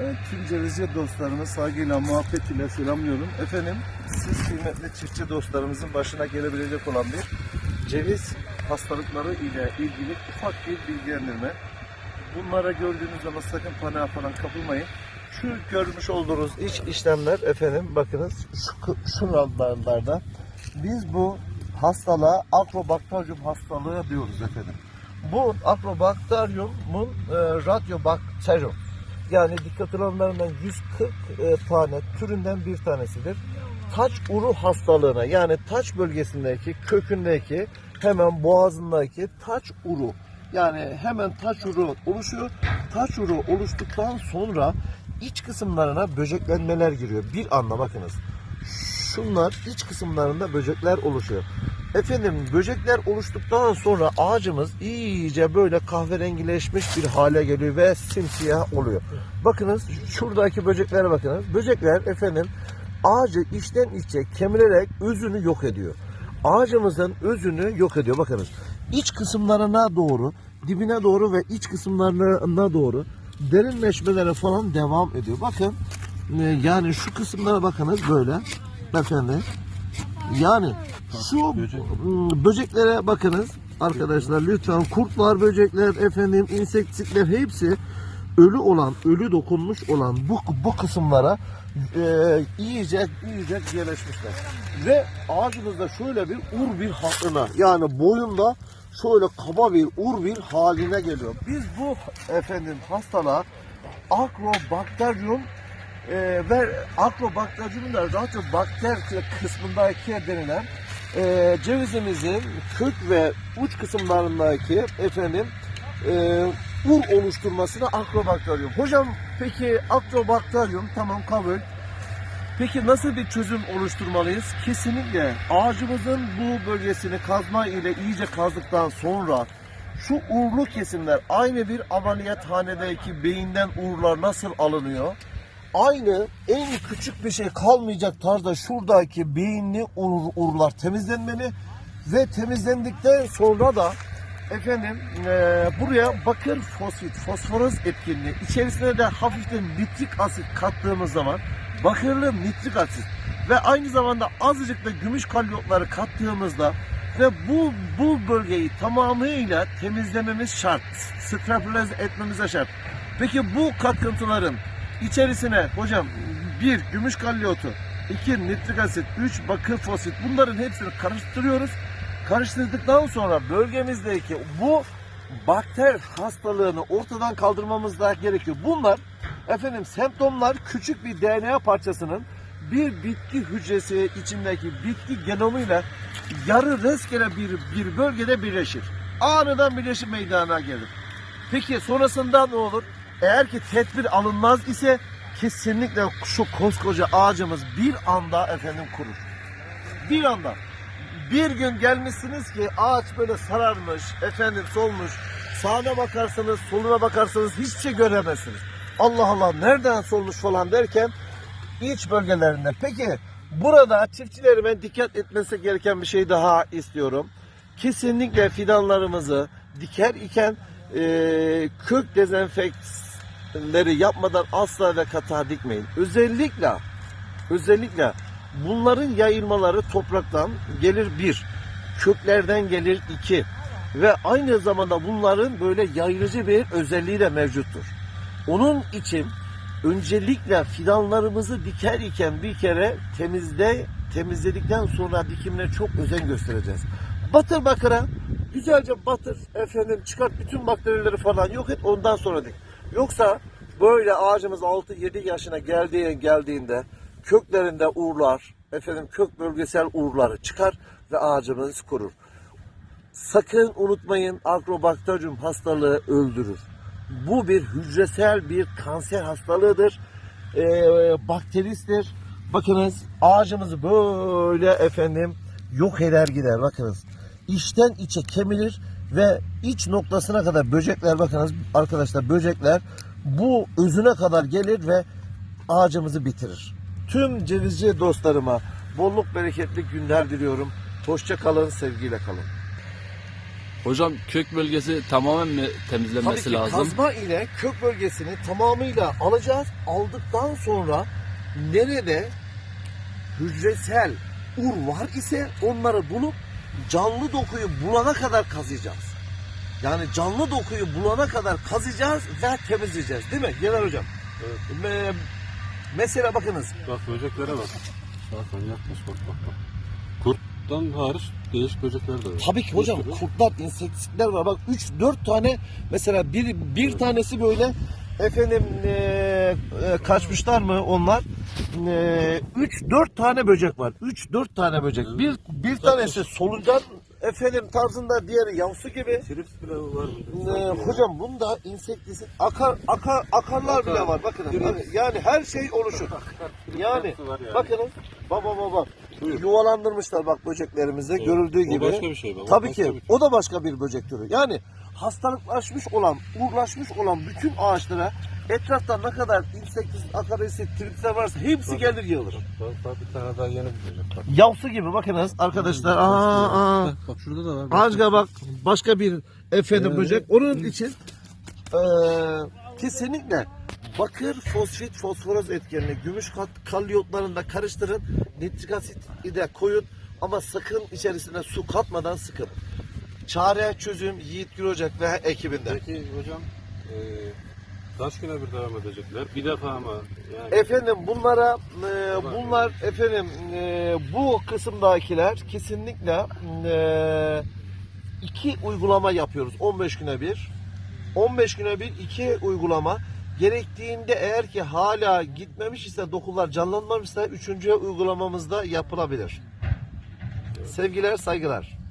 Evet, tüm cevizci dostlarımı saygıyla, muhabbet ile selamlıyorum. Efendim, siz kıymetli çiftçi dostlarımızın başına gelebilecek olan bir ceviz hastalıkları ile ilgili ufak bir bilgilendirme. Bunlara gördüğünüz zaman sakın paniğe falan kapılmayın. Şu görmüş olduğunuz iç işlemler efendim bakınız şu, şuralarda biz bu hastalığa akrobakteryum hastalığı diyoruz efendim. Bu akrobakteryumun e, radyobakteryum yani dikkat alanlarından 140 e, tane türünden bir tanesidir. Taç uru hastalığına yani taç bölgesindeki kökündeki hemen boğazındaki taç uru yani hemen taç uru oluşuyor. Taç uru oluştuktan sonra iç kısımlarına böceklenmeler giriyor. Bir anda bakınız. Şunlar iç kısımlarında böcekler oluşuyor. Efendim böcekler oluştuktan sonra ağacımız iyice böyle kahverengileşmiş bir hale geliyor ve simsiyah oluyor. Bakınız şuradaki böceklere bakınız. Böcekler efendim ağacı içten içe kemirerek özünü yok ediyor. Ağacımızın özünü yok ediyor. Bakınız iç kısımlarına doğru, dibine doğru ve iç kısımlarına doğru derinleşmelere falan devam ediyor. Bakın e, yani şu kısımlara bakınız böyle efendim. Yani şu ım, böceklere bakınız arkadaşlar lütfen kurtlar, böcekler, efendim insektitler hepsi ölü olan, ölü dokunmuş olan bu bu kısımlara e, iyice iyice yerleşmişler. Ve ağacımızda şöyle bir ur bir hattına yani boyunda şöyle kaba bir ur bir haline geliyor. Biz bu efendim hastalığa akrobakteryum e, ve akrobakteryumun da radyobakter kısmındaki denilen e, cevizimizin kök ve uç kısımlarındaki efendim e, ur oluşturmasına akrobakteryum. Hocam peki akrobakteryum tamam kabul. Peki nasıl bir çözüm oluşturmalıyız? Kesinlikle ağacımızın bu bölgesini kazma ile iyice kazdıktan sonra şu uğurlu kesimler aynı bir ameliyathanedeki beyinden uğurlar nasıl alınıyor? Aynı en küçük bir şey kalmayacak tarzda şuradaki beyinli uğur, uğurlar temizlenmeli ve temizlendikten sonra da efendim eee, buraya bakır fosfit, fosforos etkinliği içerisine de hafiften nitrik asit kattığımız zaman bakırlı nitrik asit ve aynı zamanda azıcık da gümüş kalyotları kattığımızda ve bu bu bölgeyi tamamıyla temizlememiz şart. Sterilize etmemize şart. Peki bu katkıntıların içerisine hocam bir gümüş kalyotu, iki nitrik asit, üç bakır fosfit bunların hepsini karıştırıyoruz. Karıştırdıktan sonra bölgemizdeki bu bakter hastalığını ortadan kaldırmamız da gerekiyor. Bunlar efendim semptomlar küçük bir DNA parçasının bir bitki hücresi içindeki bitki genomuyla yarı rastgele bir, bir bölgede birleşir. Aniden birleşim meydana gelir. Peki sonrasında ne olur? Eğer ki tedbir alınmaz ise kesinlikle şu koskoca ağacımız bir anda efendim kurur. Bir anda. Bir gün gelmişsiniz ki ağaç böyle sararmış, efendim solmuş. Sağına bakarsanız, soluna bakarsanız hiçbir şey göremezsiniz. Allah Allah nereden solmuş falan derken iç bölgelerinde. Peki burada çiftçilerime dikkat etmesi gereken bir şey daha istiyorum. Kesinlikle fidanlarımızı diker iken eee, kök dezenfektanları yapmadan asla ve kata dikmeyin. Özellikle özellikle bunların yayılmaları topraktan gelir bir, köklerden gelir iki ve aynı zamanda bunların böyle yayılıcı bir özelliği de mevcuttur. Onun için öncelikle fidanlarımızı diker iken bir kere temizle temizledikten sonra dikimine çok özen göstereceğiz. Batır bakıra güzelce batır efendim çıkart bütün bakterileri falan yok et ondan sonra dik. Yoksa böyle ağacımız 6-7 yaşına geldiği geldiğinde köklerinde uğurlar efendim kök bölgesel uğurları çıkar ve ağacımız kurur. Sakın unutmayın akrobakteryum hastalığı öldürür. Bu bir hücresel bir kanser hastalığıdır. Ee, bakteristir. Bakınız ağacımızı böyle efendim yok eder gider. Bakınız içten içe kemilir ve iç noktasına kadar böcekler bakınız arkadaşlar böcekler bu özüne kadar gelir ve ağacımızı bitirir. Tüm cevizci dostlarıma bolluk bereketli günler diliyorum. Hoşça kalın, sevgiyle kalın. Hocam kök bölgesi tamamen mi temizlenmesi Tabii ki lazım? kazma ile kök bölgesini tamamıyla alacağız. Aldıktan sonra nerede hücresel ur var ise onları bulup canlı dokuyu bulana kadar kazıyacağız. Yani canlı dokuyu bulana kadar kazıyacağız ve temizleyeceğiz. Değil mi Genel Hocam? Evet. Me- mesela bakınız Bak böceklere bak. Hakan yaklaş bak bak bak. Kurttan hariç değişik böcekler de var. Tabii ki hocam sürü. kurtlar, insektisitler var. Bak 3-4 tane mesela bir bir tanesi böyle efendim eee, e, kaçmışlar mı onlar? 3-4 tane böcek var. 3-4 tane böcek. Bir bir tanesi solucan efendim tarzında diğeri yavsu gibi. Bile var. Eee, hocam bunda insektisit akar akar akarlar bile var. Bakın yani, yani her şey oluşur. Yani bakınız baba baba Buyur. yuvalandırmışlar bak böceklerimizi görüldüğü O gibi. başka bir şey bak. Tabii ki şey. o da başka bir böcek türü. Yani hastalıklaşmış olan, uğurlaşmış olan bütün ağaçlara etrafta ne kadar insektisit, akarisit, tripsler varsa hepsi gelir yığılır. Bak, bak bir tane daha yeni bak. Yavsu gibi bakınız arkadaşlar. Aa, aa. Bak, bak şurada da var. Başka bak başka bir efendim Evet. böcek. Onun için eee, kesinlikle bakır, fosfit, fosforoz etkenli gümüş kat, kalyotlarını da karıştırın. Nitrik asit de koyun ama sakın içerisine su katmadan sıkın. Çare çözüm Yiğit Gürocak ve ekibinde. Peki hocam e, kaç güne bir devam edecekler? Bir defa ama yani Efendim bunlara e, bunlar efendim e, bu kısımdakiler kesinlikle e, iki uygulama yapıyoruz 15 güne bir. 15 güne bir iki uygulama. Gerektiğinde eğer ki hala gitmemiş ise dokular canlanmamışsa üçüncü uygulamamızda yapılabilir. Sevgiler saygılar.